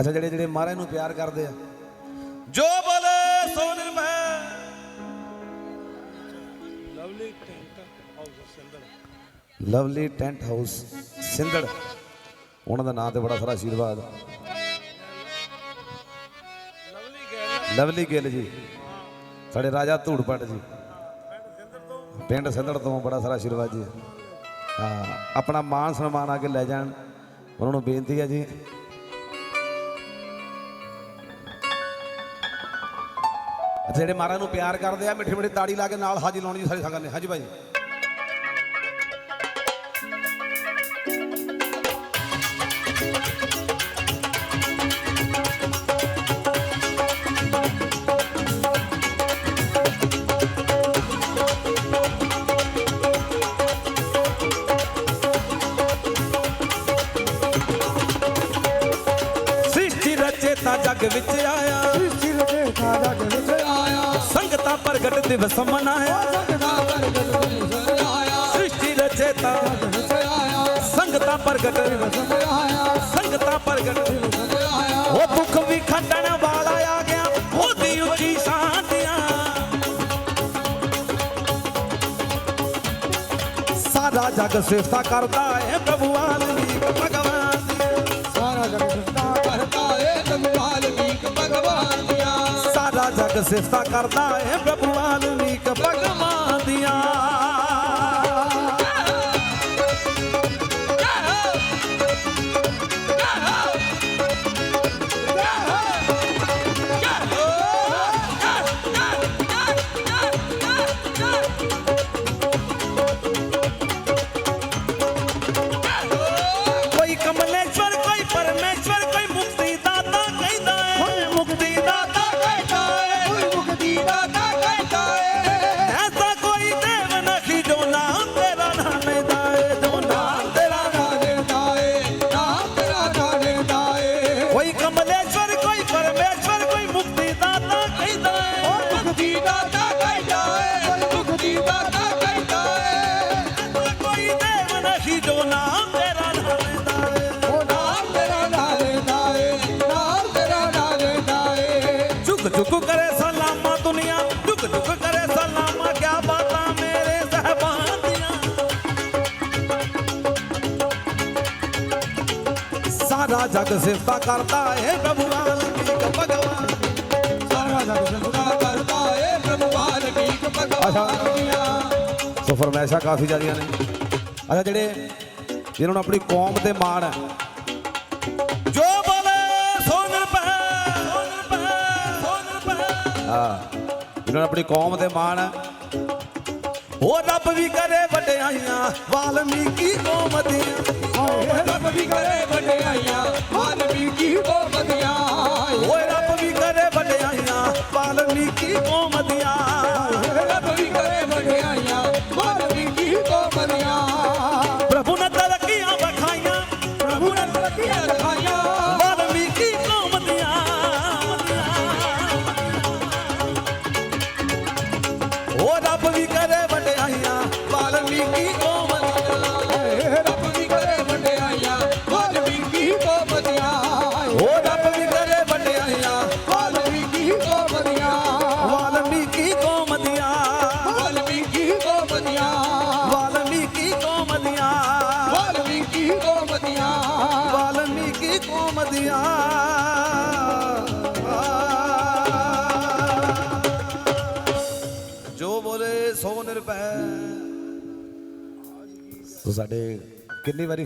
ਅੱਛਾ ਜਿਹੜੇ ਜਿਹੜੇ ਮਹਾਰਾਜ ਨੂੰ ਪਿਆਰ ਕਰਦੇ ਆ। ਜੋ ਬੋਲੇ ਸੋ ਨਿਰਭੈ Lovely tent house Sinder lovely tent house ਸਿੰਦੜ ਉਹਨਾਂ ਦਾ ਨਾਂ ਤੇ ਬੜਾ ਸਾਰਾ ਆਸ਼ੀਰਵਾਦ ਲਵਲੀ ਗੈਲ। ਲਵਲੀ ਗਿੱਲ ਜੀ। ਸਾਡੇ ਰਾਜਾ ਧੂੜਪੜ ਜੀ। ਪਿੰਡ ਸਿੰਦੜ ਤੋਂ ਬੜਾ ਸਾਰਾ ਆਸ਼ੀਰਵਾਦ ਜੀ। ਹਾਂ ਆਪਣਾ ਮਾਨ ਸਨਮਾਨ ਆ ਕੇ ਲੈ ਜਾਣ। ਉਹਨਾਂ ਨੂੰ ਬੇਨਤੀ ਹੈ ਜੀ। ਜਿਹੜੇ ਮਹਾਰਾਜ ਨੂੰ ਪਿਆਰ ਕਰਦੇ ਆ, ਮਿੱਠੇ ਮਿੱਠੇ ਤਾੜੀ ਲਾ ਕੇ ਨਾਲ ਹਾਜੀ ਲਾਉਣੀ ਜੀ ਸਾਰੀ ਸੰਗਤ ਨੇ। ਹਾਜੀ ਭਾਈ। ਸ੍ਰਿਸ਼ਟੀ ਰਚੇਤਾ ਜਗ ਵਿੱਚ ਆਇਆ। ਦਿਵਸ ਮਨਾਇਆ। ਪ੍ਰਗਟ ਸ੍ਰਿਸ਼ਟੀ ਰਚੇਤਾ ਸੰਗਤਾਂ ਪ੍ਰਗਟ। ਸੰਗਤਾਂ ਪ੍ਰਗਟ। ਉਹ ਦੁੱਖ ਵੀ ਖੰਡਣ ਵਾਲਾ ਆ ਗਿਆ। ਉਹਦੀ ਉੱਚੀ ਸ਼ਾਂਤੀਆਂ ਸਾਰਾ ਜਗ ਸਿਫਤਾਂ ਕਰਦਾ ਹੈ ਪ੍ਰਭੂ ਵਾਲਮੀਕ ਭਗਵਾਨ। ਜਗ ਸਿਫਤਾਂ ਕਰਦਾ ਹੈ ਪ੍ਰਭੂ ਵਾਲਮੀਕ ਭਗਵਾਨ ਦੀਆਂ। ਕੋਈ ਕਮਲੇਸ਼ਵਰ ਕੋਈ ਪਰਮੇਸ਼ਵਰ। ਜਗ ਸਿਫਤਾਂ ਕਰਦਾ ਹੈ ਪ੍ਰਭੂ ਵਾਲਮੀਕ ਭਗਵਾਨ। ਸਾਰਾ ਜਗ ਸੰਸਕਾਰ ਕਰਦਾ ਏ ਪ੍ਰਭੂ ਵਾਲਮੀਕ ਭਗਵਾਨ। ਸੋ ਫਰਮੈਸ਼ਾਂ ਕਾਫੀ ਜ਼ਿਆਦੀਆਂ ਨੇ। ਅੱਛਾ, ਜਿਹੜੇ ਜਿਹਨਾਂ ਨੂੰ ਆਪਣੀ ਕੌਮ ਤੇ ਮਾਣ ਹੈ। ਜੋ ਬੋਲੇ ਸੋਨ ਪੈ ਸੋਨ ਪੈ ਸੋਨ ਪੈ। ਹਾਂ, ਜਿਹਨਾਂ ਨੂੰ ਆਪਣੀ ਕੌਮ ਤੇ ਮਾਣ ਹੈ, ਉਹ ਰੱਬ ਵੀ ਕਰੇ ਵਡਿਆਈਆਂ ਵਾਲਮੀਕੀ ਕੌਮ ਦੀਆਂ ਹਾਏ ਰੱਬ ਵੀ ਕਰੇ ਵਡਿਆਈਆਂ ਵਾਲਮੀਕੀ ਕੋ ਬਦੀਆਂ ਓਏ ਰੱਬ ਵੀ ਕਰੇ ਵਡਿਆਈਆਂ ਵਾਲਮੀਕੀ ਕੌਮ ਵਾਲਮੀਕੀ ਦੀਆਂ ਜੋ ਬੋਲੇ ਸੋ ਨਿਰਭੈ। ਸੋ ਸਾਡੇ ਕਿੰਨੀ ਵਾਰੀ